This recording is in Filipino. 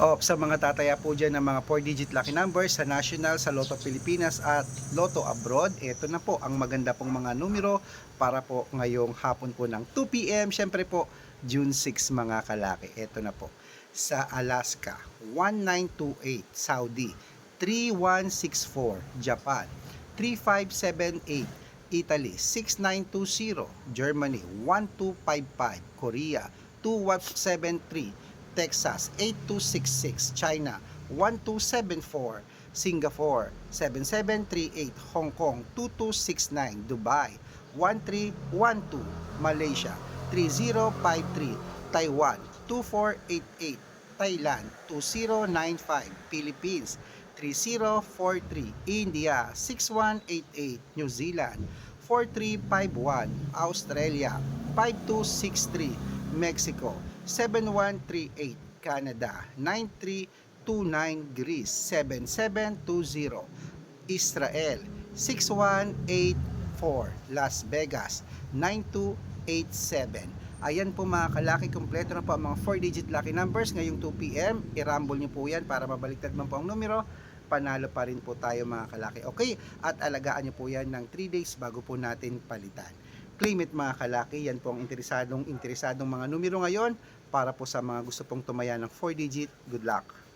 O, sa mga tataya po dyan ng mga 4-digit lucky numbers sa National, sa Lotto Pilipinas at Lotto Abroad, ito na po ang maganda pong mga numero para po ngayong hapon po ng 2pm. Siyempre po, June 6 mga kalaki. Ito na po. Sa Alaska, 1928, Saudi, 3164, Japan, 3578, Italy, 6920, Germany, 1255, Korea, 2173, Texas 8266, China 1274, Singapore 7738, Hong Kong 2269, Dubai 1312, Malaysia 3053, Taiwan 2488, Thailand 2095, Philippines 3043, India 6188, New Zealand 4351, Australia 5263, Mexico 7138, Canada 9329, Greece 7720, Israel 6184, Las Vegas 9287. Ayan po mga kalaki, kompleto na po ang mga 4-digit lucky numbers ngayong 2pm. I-rumble nyo po yan para mabaliktad man po ang numero. Panalo pa rin po tayo mga kalaki. Okay, at alagaan nyo po yan ng 3 days bago po natin palitan. Claim it mga kalaki, yan po ang interesadong, interesadong mga numero ngayon para po sa mga gusto pong tumaya ng 4 digit. Good luck!